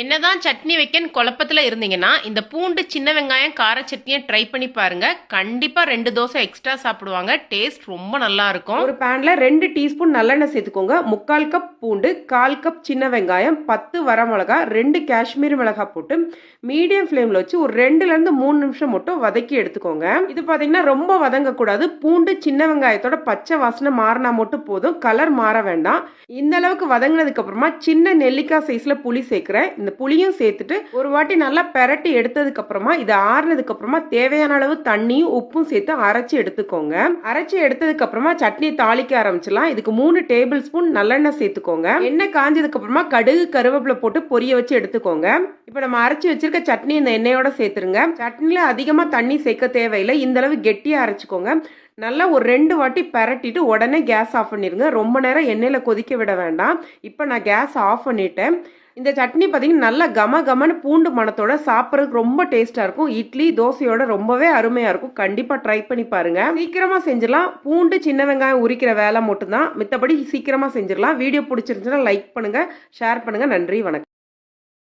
என்னதான் சட்னி வைக்கன்னு குழப்பத்தில் இருந்தீங்கன்னா இந்த பூண்டு சின்ன வெங்காயம் கார சட்னியை ட்ரை பண்ணி பாருங்க. கண்டிப்பாக ரெண்டு தோசை எக்ஸ்ட்ரா சாப்பிடுவாங்க. டேஸ்ட் ரொம்ப நல்லா இருக்கும். ஒரு பேனில் ரெண்டு டீஸ்பூன் நல்லெண்ணெய் சேர்த்துக்கோங்க. முக்கால் கப் பூண்டு கால் கப் சின்ன வெங்காயம் பத்து வரமிளகா ரெண்டு காஷ்மீர் மிளகாய் போட்டு மீடியம் ஃப்ளேமில் வச்சு ஒரு ரெண்டுலேருந்து மூணு நிமிஷம் மட்டும் வதக்கி எடுத்துக்கோங்க. இது பார்த்தீங்கன்னா ரொம்ப வதங்கக்கூடாது. பூண்டு சின்ன வெங்காயத்தோட பச்சை வாசனை மாறினா மட்டும் போதும். கலர் மாற வேண்டாம். இந்த அளவுக்கு வதங்கினதுக்கு அப்புறமா சின்ன நெல்லிக்காய் சைஸில் புளி சேர்க்குறேன். இந்த புளியும் சேர்த்துட்டு ஒரு வாட்டி நல்லா பெரட்டி எடுத்ததுக்கு அப்புறமா இது ஆறுனதுக்கு அப்புறமா தேவையான அளவு தண்ணியும் உப்பும் சேர்த்து அரைச்சி எடுத்துக்கோங்க. அரைச்சி எடுத்ததுக்கு அப்புறமா சட்னி தாளிக்க ஆரம்பிச்சலாம் இதுக்கு மூணு டேபிள் ஸ்பூன் நல்லெண்ணெய் சேர்த்துக்கோங்க. எண்ணெய் காஞ்சதுக்கு அப்புறமா கடுகு கருவேப்பிலை போட்டு பொரிய வச்சு எடுத்துக்கோங்க. இப்போ நம்ம அரைச்சி வச்சிருக்க சட்னி இந்த எண்ணெயோட சேர்த்துருங்க. சட்னில அதிகமா தண்ணி சேர்க்க தேவையில்லை. இந்த அளவு கெட்டியா அரைச்சிக்கோங்க. நல்லா ஒரு ரெண்டு வாட்டி பரட்டிட்டு உடனே கேஸ் ஆஃப் பண்ணிடுங்க ரொம்ப நேரம் எண்ணெயில் கொதிக்க விட வேண்டாம். இப்போ நான் கேஸ் ஆஃப் பண்ணிட்டேன். இந்த சட்னி பார்த்தீங்கன்னா நல்லா கம கமன்னு பூண்டு மணத்தோட சாப்பிட்றதுக்கு ரொம்ப டேஸ்ட்டாக இருக்கும். இட்லி தோசையோட ரொம்பவே அருமையாக இருக்கும். கண்டிப்பாக ட்ரை பண்ணி பாருங்கள் சீக்கிரமாக செஞ்சிடலாம். பூண்டு சின்ன வெங்காயம் உரிக்கிற வேலை மட்டும்தான். மித்தபடி சீக்கிரமாக செஞ்சிடலாம். வீடியோ பிடிச்சிருந்துச்சுன்னா லைக் பண்ணுங்கள் ஷேர் பண்ணுங்கள் நன்றி வணக்கம்.